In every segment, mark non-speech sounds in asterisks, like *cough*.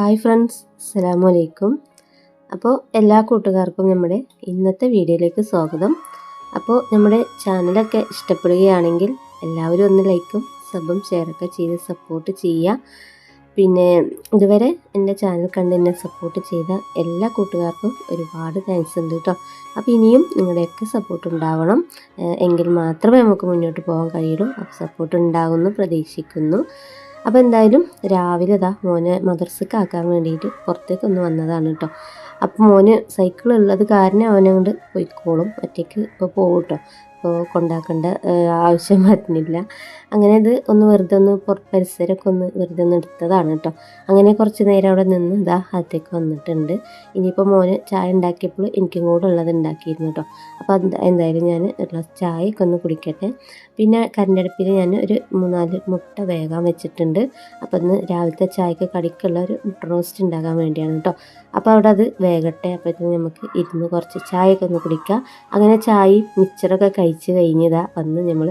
Hi friends അസ്സലാമു അലൈക്കും അപ്പോൾ എല്ലാ കൂട്ടുകാർക്കും നമ്മുടെ ഇന്നത്തെ വീഡിയോയിലേക്ക് സ്വാഗതം. അപ്പോൾ നമ്മുടെ ചാനലൊക്കെ ഇഷ്ടപ്പെടുകയാണെങ്കിൽ എല്ലാവരും ഒന്ന് ലൈക്കും സബും ഷെയറൊക്കെ ചെയ്ത് സപ്പോർട്ട് ചെയ്യുക. പിന്നെ ഇതുവരെ എന്റെ ചാനൽ കണ്ട് എന്നെ സപ്പോർട്ട് ചെയ്ത എല്ലാ കൂട്ടുകാർക്കും ഒരുപാട് താങ്ക്സ് ഉണ്ട് കേട്ടോ. അപ്പോൾ ഇനിയും നിങ്ങളുടെയൊക്കെ സപ്പോർട്ട് ഉണ്ടാവണം. എങ്കിൽ മാത്രമേ നമുക്ക് മുന്നോട്ട് പോകാൻ കഴിയുള്ളൂ. അപ്പോൾ സപ്പോർട്ട് ഉണ്ടാകുമെന്ന് പ്രതീക്ഷിക്കുന്നു. അപ്പോൾ എന്തായാലും രാവിലെ ഇതാ മോനെ മദർസക്ക് ആക്കാൻ വേണ്ടിയിട്ട് പുറത്തേക്ക് ഒന്ന് വന്നതാണ് കേട്ടോ. അപ്പോൾ മോന് സൈക്കിൾ ഉള്ളത് കാരണം അവനങ്ങോട്ട് പോയിക്കോളും. ഒറ്റയ്ക്ക് ഇപ്പോൾ പോകും കേട്ടോ ഇപ്പോൾ കൊണ്ടാക്കേണ്ട ആവശ്യം വരുന്നില്ല അങ്ങനെ ഇത് ഒന്ന് വെറുതെ ഒന്ന് പരിസരമൊക്കെ ഒന്ന് വെറുതെ ഒന്ന് എടുത്തതാണ് കേട്ടോ. അങ്ങനെ കുറച്ച് നേരം അവിടെ നിന്ന് ഇതാ അകത്തേക്ക് വന്നിട്ടുണ്ട്. ഇനിയിപ്പോൾ മോന് ചായ ഉണ്ടാക്കിയപ്പോൾ എനിക്കും കൂടെ ഉള്ളത് ഉണ്ടാക്കിയിരുന്നു കേട്ടോ. അപ്പോൾ എന്തായാലും ഞാൻ ഒരു ഗ്ലാസ് ചായയൊക്കെ ഒന്ന് കുടിക്കട്ടെ. പിന്നെ കരണ്ടടുപ്പിൽ ഞാൻ ഒരു മൂന്നാൽ മുട്ട വേകാൻ വെച്ചിട്ടുണ്ട്. അപ്പോൾ ഇന്ന് രാവിലത്തെ ചായക്ക് കടിക്കുള്ള ഒരു മുട്ട റോസ്റ്റ് ഉണ്ടാക്കാൻ വേണ്ടിയാണ് കേട്ടോ. അപ്പോൾ അവിടെ അത് വേകട്ടെ. അപ്പോഴത്തേന് നമുക്ക് ഇരുന്ന് കുറച്ച് ചായ ചായയൊക്കെ ഒന്ന് കുടിക്കാം. അങ്ങനെ ചായയും മിക്സറൊക്കെ കഴിച്ച് കഴിഞ്ഞതാ വന്ന് നമ്മൾ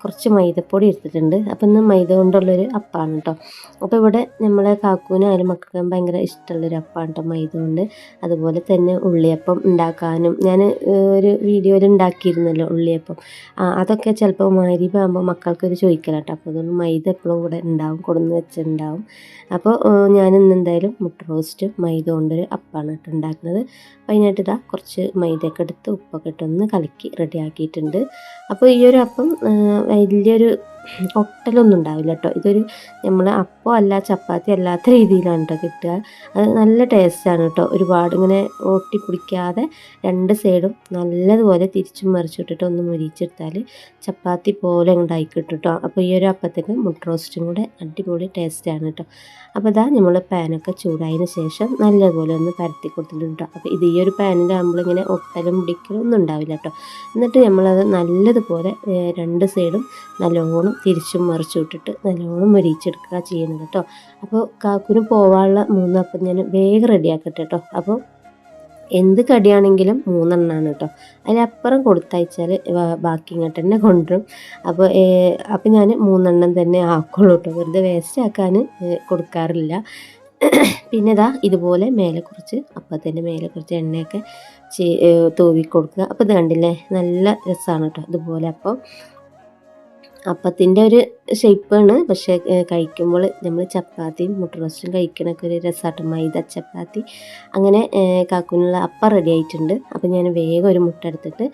കുറച്ച് മൈദപ്പൊടി എടുത്തിട്ടുണ്ട്. അപ്പം ഇന്ന് മൈദ കൊണ്ടുള്ളൊരു അപ്പാണ് കേട്ടോ അപ്പോൾ ഇവിടെ നമ്മളെ കാക്കൂനായാലും മക്കൾക്കും ഭയങ്കര ഇഷ്ടമുള്ളൊരു അപ്പാണ് കേട്ടോ മൈദ കൊണ്ട്. അതുപോലെ തന്നെ ഉള്ളിയപ്പം ഉണ്ടാക്കാനും. ഞാൻ ഒരു വീഡിയോയിൽ ഉണ്ടാക്കിയിരുന്നല്ലോ ഉള്ളിയപ്പം. അതൊക്കെ ചിലപ്പോൾ മാരിപ്പാകുമ്പോൾ മക്കൾക്കൊരു ചോദിക്കലാട്ടോ അപ്പോൾ അതുകൊണ്ട് മൈദ എപ്പോഴും കൂടെ ഉണ്ടാവും കൊടുന്ന് വെച്ചിട്ടുണ്ടാവും. അപ്പോൾ ഞാൻ ഇന്ന് എന്തായാലും മുട്ട റോസ്റ്റ് മൈദ കൊണ്ടൊരു അപ്പമാണ് കേട്ടോ ഉണ്ടാക്കുന്നത്. അതിനായിട്ട് ഇതാ കുറച്ച് മൈദയൊക്കെ എടുത്ത് ഉപ്പൊക്കെ ഇട്ടൊന്ന് കലക്കി റെഡിയാക്കിയിട്ടുണ്ട് അപ്പോൾ ഈ ഒരു അപ്പം വലിയൊരു ഒട്ടലൊന്നും ഉണ്ടാവില്ല കേട്ടോ ഇതൊരു നമ്മൾ അപ്പം അല്ല ചപ്പാത്തി അല്ലാത്ത രീതിയിലാണ് കേട്ടോ കിട്ടുക. അത് നല്ല ടേസ്റ്റാണ് കേട്ടോ ഒരുപാട് ഇങ്ങനെ ഓട്ടി പിടിക്കാതെ രണ്ട് സൈഡും നല്ലതുപോലെ തിരിച്ചും മറിച്ചിട്ടിട്ട് ഒന്ന് മുരിച്ചെടുത്താൽ ചപ്പാത്തി പോലെ ഉണ്ടായി കിട്ടും കേട്ടോ അപ്പോൾ ഈ ഒരു അപ്പത്തിന് മുട്ട റോസ്റ്റും കൂടെ അടിപൊളി ടേസ്റ്റാണ് കേട്ടോ അപ്പോൾ ഇതാ നമ്മൾ പാനൊക്കെ ചൂടായതിന് ശേഷം നല്ലതുപോലെ ഒന്ന് പരത്തി കൊടുത്തിട്ടുണ്ട് കേട്ടോ അപ്പോൾ ഇത് ഈ ഒരു പാനിലാകുമ്പോൾ ഇങ്ങനെ ഒട്ടലും പിടിക്കലും ഒന്നും ഉണ്ടാവില്ല കേട്ടോ എന്നിട്ട് നമ്മളത് നല്ലതുപോലെ രണ്ട് സൈഡും നല്ലോണം തിരിച്ചും മറിച്ചും ഇട്ടിട്ട് നല്ലോണം മരിച്ചെടുക്കുക ചെയ്യണത് കേട്ടോ. അപ്പോൾ കാക്കുന് പോവാനുള്ള മൂന്നപ്പം ഞാൻ വേഗം റെഡിയാക്കട്ടെ കേട്ടോ. അപ്പോൾ എന്ത് കടിയാണെങ്കിലും മൂന്നെണ്ണമാണ് കേട്ടോ. അതിലപ്പുറം കൊടുത്തയച്ചാൽ ബാക്കി ഇങ്ങോട്ട് തന്നെ കൊണ്ടുവരും. അപ്പോൾ അപ്പോൾ ഞാൻ മൂന്നെണ്ണം തന്നെ ആക്കുള്ളൂ കേട്ടോ. വെറുതെ വേസ്റ്റ് ആക്കാൻ കൊടുക്കാറില്ല. പിന്നെ ഇതാ ഇതുപോലെ മേലെ കുറച്ച് അപ്പത്തിന്റെ മേലെ കുറച്ച് എണ്ണയൊക്കെ തൂവി കൊടുക്കുക അപ്പോൾ ഇത് കണ്ടില്ലേ? നല്ല രസമാണ് കേട്ടോ ഇതുപോലെ. അപ്പം അപ്പത്തിന്റെ ഒരു ഷേപ്പാണ് പക്ഷേ കഴിക്കുമ്പോൾ നമ്മൾ ചപ്പാത്തിയും മുട്ട റോസ്റ്റും കഴിക്കണൊക്കെ ഒരു രസമായിട്ട് മൈദ ചപ്പാത്തി. അങ്ങനെ കാക്കുനുള്ള അപ്പം റെഡി ആയിട്ടുണ്ട്. അപ്പം ഞാൻ വേഗം ഒരു മുട്ട എടുത്തിട്ട്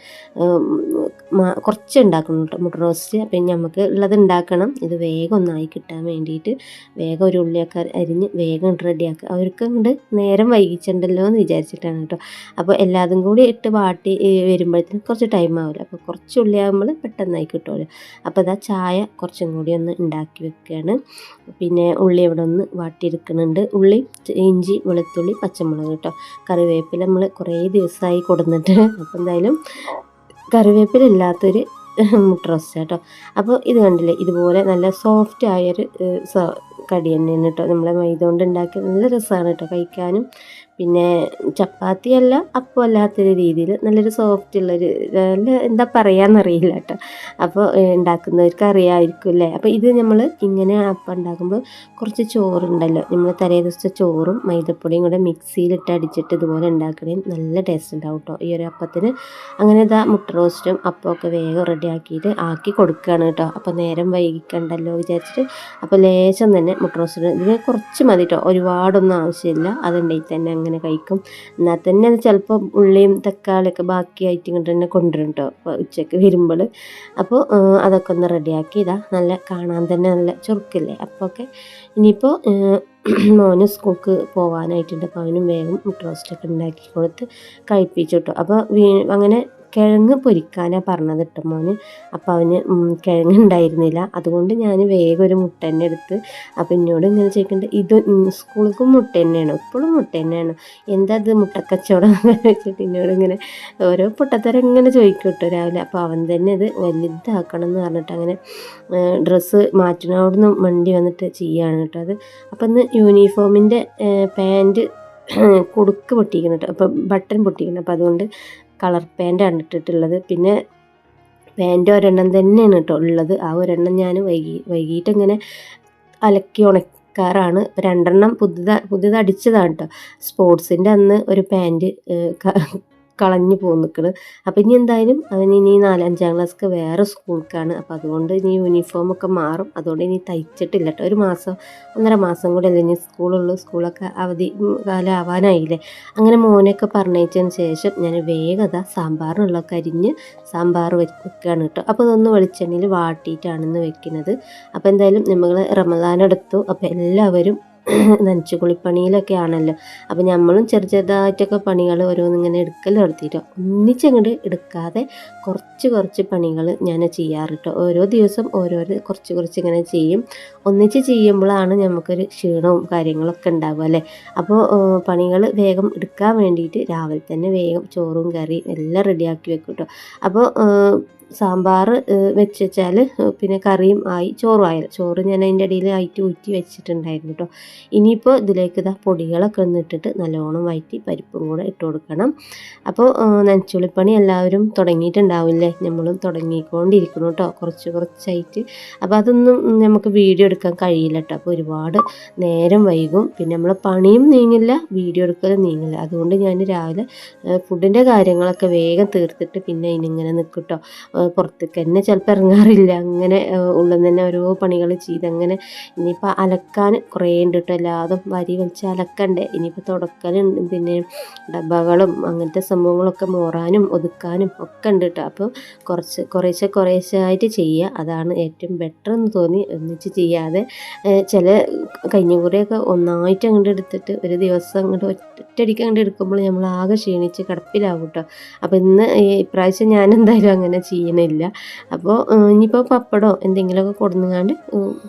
കുറച്ച് ഉണ്ടാക്കണം കേട്ടോ മുട്ട റോസ്റ്റ്. അപ്പം നമുക്ക് ഉള്ളത് ഉണ്ടാക്കണം. ഇത് വേഗം ഒന്നായി കിട്ടാൻ വേണ്ടിയിട്ട് വേഗം ഒരു ഉള്ളിയൊക്കെ അരിഞ്ഞ് വേഗം റെഡിയാക്കുക അവർക്ക് കൊണ്ട് നേരം വൈകിച്ചിട്ടുണ്ടല്ലോ എന്ന് വിചാരിച്ചിട്ടാണ് കേട്ടോ അപ്പോൾ എല്ലാതും കൂടി ഇട്ട് വാട്ടി വരുമ്പോഴത്തേനും കുറച്ച് ടൈം ആവില്ല അപ്പോൾ കുറച്ച് ഉള്ളിയാകുമ്പോൾ പെട്ടെന്നായി കിട്ടുമല്ലോ അപ്പോൾ അതാ ചായ കുറച്ചും കൂടി ഒന്ന് ഉണ്ടാക്കി വെക്കുകയാണ് പിന്നെ ഉള്ളി ഇവിടെ ഒന്ന് വാട്ടിയെടുക്കുന്നുണ്ട്. ഉള്ളി ഇഞ്ചി വെളുത്തുള്ളി പച്ചമുളക് കേട്ടോ കറിവേപ്പില നമ്മൾ കുറേ ദിവസമായി കൊടുന്നിട്ട്. അപ്പോൾ എന്തായാലും കറിവേപ്പില ഇല്ലാത്തൊരു മുട്ട റോസ്റ്റ് കേട്ടോ അപ്പോൾ ഇത് കണ്ടില്ലേ? ഇതുപോലെ നല്ല സോഫ്റ്റ് ആയൊരു കടി തന്നെയാണ് കേട്ടോ നമ്മളെ മൈദ കൊണ്ട് ഉണ്ടാക്കിയ നല്ല രസമാണ് കേട്ടോ കഴിക്കാനും. പിന്നെ ചപ്പാത്തി അല്ല അപ്പം അല്ലാത്തൊരു രീതിയിൽ നല്ലൊരു സോഫ്റ്റ് ഉള്ളൊരു നല്ല എന്താ പറയാന്നറിയില്ല കേട്ടോ. അപ്പോൾ ഉണ്ടാക്കുന്നവർക്ക് അറിയാമായിരിക്കും അല്ലേ അപ്പോൾ ഇത് നമ്മൾ ഇങ്ങനെ അപ്പം ഉണ്ടാക്കുമ്പോൾ കുറച്ച് ചോറുണ്ടല്ലോ. നമ്മൾ തലേ ദിവസത്തെ ചോറും മൈദപ്പൊടിയും കൂടെ മിക്സിയിലിട്ട് അടിച്ചിട്ട് ഇതുപോലെ ഉണ്ടാക്കണേ നല്ല ടേസ്റ്റ് ഉണ്ടാവും കേട്ടോ ഈ ഒരു അപ്പത്തിന് അങ്ങനെ ഇതാ മുട്ട റോസ്റ്റും അപ്പമൊക്കെ വേഗം റെഡി ആക്കിയിട്ട് ആക്കി കൊടുക്കുകയാണ് കേട്ടോ അപ്പോൾ നേരം വൈകിക്കണ്ടല്ലോ വിചാരിച്ചിട്ട് അപ്പോൾ ലേശം തന്നെ മുട്ട റോസ്റ്റ് ഇതിന് കുറച്ച് മതി കേട്ടോ ഒരുപാടൊന്നും ആവശ്യമില്ല. അതുണ്ടെങ്കിൽ തന്നെ അങ്ങനെ കഴിക്കും. എന്നാൽ തന്നെ അത് ചിലപ്പോൾ ഉള്ളിയും തക്കാളിയൊക്കെ ബാക്കിയായിട്ട് ഇങ്ങോട്ട് തന്നെ കൊണ്ടുവരും കേട്ടോ അപ്പോൾ ഉച്ചയ്ക്ക് വരുമ്പോൾ അപ്പോൾ അതൊക്കെ ഒന്ന് റെഡിയാക്കി ഇതാ നല്ല കാണാൻ തന്നെ നല്ല ചുരുക്കില്ലേ അപ്പോൾ ഒക്കെ ഇനിയിപ്പോൾ *clears throat* മോന് സ്കൂൾക്ക് പോകാനായിട്ടുണ്ട് അപ്പോൾ അവനും വേഗം മുട്ട റോസ്റ്റൊക്കെ ഉണ്ടാക്കി കൊടുത്ത് കഴിപ്പിച്ചു കേട്ടോ അപ്പോൾ അങ്ങനെ കിഴങ്ങ് പൊരിക്കാനാണ് പറഞ്ഞത് ഇട്ട മോന്. അപ്പോൾ അവന് കിഴങ്ങ് ഉണ്ടായിരുന്നില്ല. അതുകൊണ്ട് ഞാൻ വേഗം ഒരു മുട്ട തന്നെ എടുത്ത് അപ്പോൾ എന്നോട് ഇങ്ങനെ ചോദിക്കുന്നുണ്ട് ഇത് സ്കൂളിലേക്കും മുട്ട തന്നെയാണ്? ഇപ്പോഴും മുട്ട തന്നെയാണ്? എന്താ ഇത് മുട്ടക്കച്ചവടം? *laughs* വെച്ചിട്ട് എന്നോട് ഇങ്ങനെ ഓരോ പൊട്ടത്തരം ഇങ്ങനെ ചോദിക്കും കേട്ടോ രാവിലെ. അപ്പോൾ അവൻ തന്നെ ഇത് വലുതാക്കണം എന്ന് പറഞ്ഞിട്ട് അങ്ങനെ ഡ്രസ്സ് മാറ്റണോടന്ന് വണ്ടി വന്നിട്ട് ചെയ്യാണ് കേട്ടോ അത്. അപ്പം ഇന്ന് യൂണിഫോമിന്റെ പാന്റ് *clears throat* കൊടുക്ക് പൊട്ടിക്കണം കേട്ടോ അപ്പം ബട്ടൺ പൊട്ടിക്കണം അപ്പോൾ അതുകൊണ്ട് കളർ പാന്റാണ് ഇട്ടിട്ടുള്ളത്. പിന്നെ പാന്റ് ഒരെണ്ണം തന്നെയാണ് കേട്ടോ ഉള്ളത്. ആ ഒരെണ്ണം ഞാൻ വൈകി വൈകിട്ട് ഇങ്ങനെ അലക്കി ഉണക്കാറാണ്. രണ്ടെണ്ണം പുതുത പുതിയത് അടിച്ചതാണ് കേട്ടോ. സ്പോർട്സിന്റെ അന്ന് ഒരു പാന്റ് കളഞ്ഞു പോന്നിക്കണ്. അപ്പം ഇനി എന്തായാലും അവൻ ഇനി നാലഞ്ചാം ക്ലാസ്ക്ക് വേറെ സ്കൂൾക്കാണ്. അപ്പം അതുകൊണ്ട് ഇനി യൂണിഫോം ഒക്കെ മാറും. അതുകൊണ്ട് ഇനി തയ്ച്ചിട്ടില്ല കേട്ടോ ഒരു മാസം ഒന്നര മാസം കൂടെ അല്ലേ ഇനി സ്കൂളുള്ളൂ. സ്കൂളൊക്കെ അവധി കാലം ആവാനായില്ലേ അങ്ങനെ മോനെയൊക്കെ പറഞ്ഞയച്ചതിന് ശേഷം ഞാൻ വേഗത സാമ്പാറിനുള്ള അരിഞ്ഞ് സാമ്പാർ വെക്കുകയാണ് കേട്ടോ അപ്പോൾ ഇതൊന്ന് വെളിച്ചെണ്ണയിൽ വാട്ടിയിട്ടാണെന്ന് വെക്കുന്നത് അപ്പോൾ എന്തായാലും നമ്മൾ റമദാൻ എടുത്തു അപ്പോൾ എല്ലാവരും *clears throat* നനച്ചു കുളിപ്പണിയിലൊക്കെ ആണല്ലോ അപ്പം നമ്മളും ചെറു ചെറുതായിട്ടൊക്കെ പണികൾ ഓരോന്നിങ്ങനെ എടുക്കൽ നടത്തിയിട്ടോ ഒന്നിച്ചങ്ങോട്ട് എടുക്കാതെ കുറച്ച് കുറച്ച് പണികൾ ഞാൻ ചെയ്യാറുട്ടോ. ഓരോ ദിവസം ഓരോരോ കുറച്ച് കുറച്ച് ഇങ്ങനെ ചെയ്യും. ഒന്നിച്ച് ചെയ്യുമ്പോഴാണ് നമുക്കൊരു ക്ഷീണവും കാര്യങ്ങളൊക്കെ ഉണ്ടാവുക അല്ലേ? അപ്പോൾ പണികൾ വേഗം എടുക്കാൻ വേണ്ടിയിട്ട് രാവിലെ തന്നെ വേഗം ചോറും കറിയും എല്ലാം റെഡിയാക്കി വെക്കും കേട്ടോ അപ്പോൾ സാമ്പാർ വെച്ച് വെച്ചാൽ പിന്നെ കറിയും ആയി ചോറും ആയാലും ചോറ് ഞാൻ അതിന്റെ ഇടയിൽ ആയിട്ട് ഊറ്റി വെച്ചിട്ടുണ്ടായിരുന്നു കേട്ടോ ഇനിയിപ്പോൾ ഇതിലേക്ക് ഇതാ പൊടികളൊക്കെ ഒന്ന് ഇട്ടിട്ട് നല്ലോണം വയറ്റി പരിപ്പും കൂടെ ഇട്ട് കൊടുക്കണം. അപ്പോൾ നനച്ചുള്ളിപ്പണി എല്ലാവരും തുടങ്ങിയിട്ടുണ്ടാവില്ലേ? നമ്മളും തുടങ്ങിക്കൊണ്ടിരിക്കണം കേട്ടോ കുറച്ച് കുറച്ചായിട്ട്. അപ്പോൾ അതൊന്നും നമുക്ക് വീഡിയോ എടുക്കാൻ കഴിയില്ല കേട്ടോ അപ്പോൾ ഒരുപാട് നേരം വൈകും. പിന്നെ നമ്മളെ പണിയും നീങ്ങില്ല വീഡിയോ എടുക്കലും നീങ്ങില്ല. അതുകൊണ്ട് ഞാൻ രാവിലെ ഫുഡിന്റെ കാര്യങ്ങളൊക്കെ വേഗം തീർത്തിട്ട് പിന്നെ അതിനിങ്ങനെ നിൽക്കും കേട്ടോ പുറത്തേക്ക് തന്നെ ചിലപ്പോൾ ഇറങ്ങാറില്ല. അങ്ങനെ ഉള്ളിൽ തന്നെ ഓരോ പണികൾ ചെയ്ത് അങ്ങനെ ഇനിയിപ്പോൾ അലക്കാൻ കുറേ ഉണ്ട് കേട്ടോ എല്ലാതും വരി വലിച്ച് അലക്കണ്ടേ. ഇനിയിപ്പോൾ തുടക്കലുണ്ട് പിന്നെ ഡബ്ബകളും അങ്ങനത്തെ സംഭവങ്ങളൊക്കെ മോറാനും ഒതുക്കാനും ഒക്കെ ഉണ്ട് കേട്ടോ അപ്പോൾ കുറച്ച് കുറേശ്ശെ കുറേശ്ശെ ആയിട്ട് ചെയ്യുക അതാണ് ഏറ്റവും ബെറ്റർ എന്ന് തോന്നി. ഒന്നിച്ച് ചെയ്യാതെ ചില കഴിഞ്ഞ കുറേയൊക്കെ ഒന്നായിട്ട് അങ്ങോട്ട് എടുത്തിട്ട് ഒരു ദിവസം അങ്ങോട്ട് ഒറ്റയടിക്ക് അങ്ങോട്ട് എടുക്കുമ്പോൾ നമ്മൾ ആകെ ക്ഷീണിച്ച് കിടപ്പിലാവും കേട്ടോ അപ്പോൾ ഇന്ന് ഇപ്രാവശ്യം ഞാൻ എന്തായാലും അങ്ങനെ ചെയ്യണില്ല. അപ്പോൾ ഇനിയിപ്പോൾ പപ്പടമോ എന്തെങ്കിലുമൊക്കെ കൊടുങ്ങാണ്ട്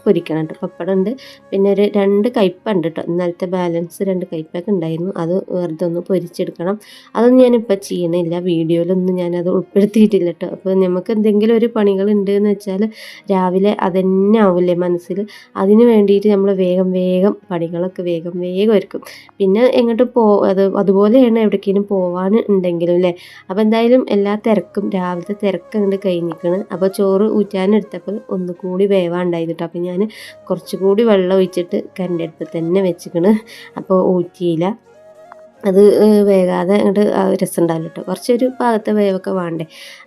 പൊരിക്കണം കേട്ടോ പപ്പടം ഉണ്ട് പിന്നെ ഒരു രണ്ട് കയ്പ്പുണ്ട് കേട്ടോ ഇന്നലത്തെ ബാലൻസ് രണ്ട് കയ്പ്പൊക്കെ ഉണ്ടായിരുന്നു. അത് വെറുതെ ഒന്ന് പൊരിച്ചെടുക്കണം. അതൊന്നും ഞാനിപ്പോൾ ചെയ്യണില്ല. വീഡിയോയിലൊന്നും ഞാനത് ഉൾപ്പെടുത്തിയിട്ടില്ല കേട്ടോ അപ്പോൾ നമുക്ക് എന്തെങ്കിലും ഒരു പണികൾ ഉണ്ട് എന്ന് വെച്ചാൽ രാവിലെ അതന്നെ ആവില്ലേ മനസ്സിൽ. അതിന് വേണ്ടിയിട്ട് നമ്മൾ വേഗം വേഗം പണികളൊക്കെ വേഗം വേഗം ഒരുക്കും. പിന്നെ എങ്ങോട്ട് പോ അത് അതുപോലെയാണ് എവിടേക്കെങ്കിലും പോകാൻ ഉണ്ടെങ്കിലും അല്ലേ അപ്പോൾ എന്തായാലും എല്ലാ തിരക്കും രാവിലത്തെ തിരക്ക് അങ്ങോട്ട് കഴിഞ്ഞിരിക്കണ് അപ്പോൾ ചോറ് ഊറ്റാനെടുത്തപ്പോൾ ഒന്നുകൂടി വേവാണ്ടായിരുന്നു കേട്ടോ അപ്പോൾ ഞാൻ കുറച്ചുകൂടി വെള്ളം ഒഴിച്ചിട്ട് കരന്റെ അടുത്ത് തന്നെ വെച്ചിക്കണ്. അപ്പോൾ ഊറ്റിയില്ല. അത് വേകാതെ അങ്ങോട്ട് രസം ഉണ്ടാവില്ല കേട്ടോ കുറച്ചൊരു പാകത്തെ വേവൊക്കെ വേണ്ടേ.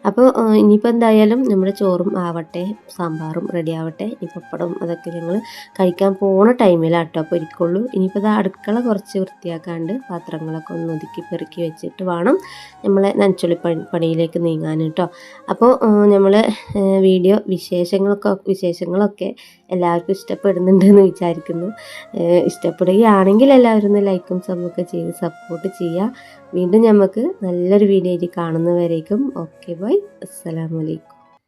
അപ്പോൾ ഇനിയിപ്പോൾ എന്തായാലും നമ്മുടെ ചോറും ആവട്ടെ സാമ്പാറും റെഡി ആവട്ടെ ഈ പപ്പടം അതൊക്കെ ഞങ്ങൾ കഴിക്കാൻ പോണ ടൈമിലാണ് കേട്ടോ അപ്പോൾ ഇരിക്കുള്ളൂ ഇനിയിപ്പോൾ ഇത് അടുക്കള കുറച്ച് വൃത്തിയാക്കാണ്ട് പാത്രങ്ങളൊക്കെ ഒന്ന് ഒതുക്കി പെറുക്കി വെച്ചിട്ട് വേണം നമ്മളെ നനച്ചുള്ളി പണി പണിയിലേക്ക് നീങ്ങാൻ കേട്ടോ അപ്പോൾ നമ്മൾ വീഡിയോ വിശേഷങ്ങളൊക്കെ വിശേഷങ്ങളൊക്കെ എല്ലാവർക്കും ഇഷ്ടപ്പെടുന്നുണ്ടെന്ന് വിചാരിക്കുന്നു. ഇഷ്ടപ്പെടുകയാണെങ്കിൽ എല്ലാവരും ഒന്ന് ലൈക്കും സബ്ബൊക്കെ ചെയ്ത് സപ്പോർട്ട് ചെയ്യുക. വീണ്ടും നമുക്ക് നല്ലൊരു വീഡിയോ ആയിട്ട് കാണുന്നവരേക്കും ഓക്കെ ബൈ. അസ്സലാമലൈക്കും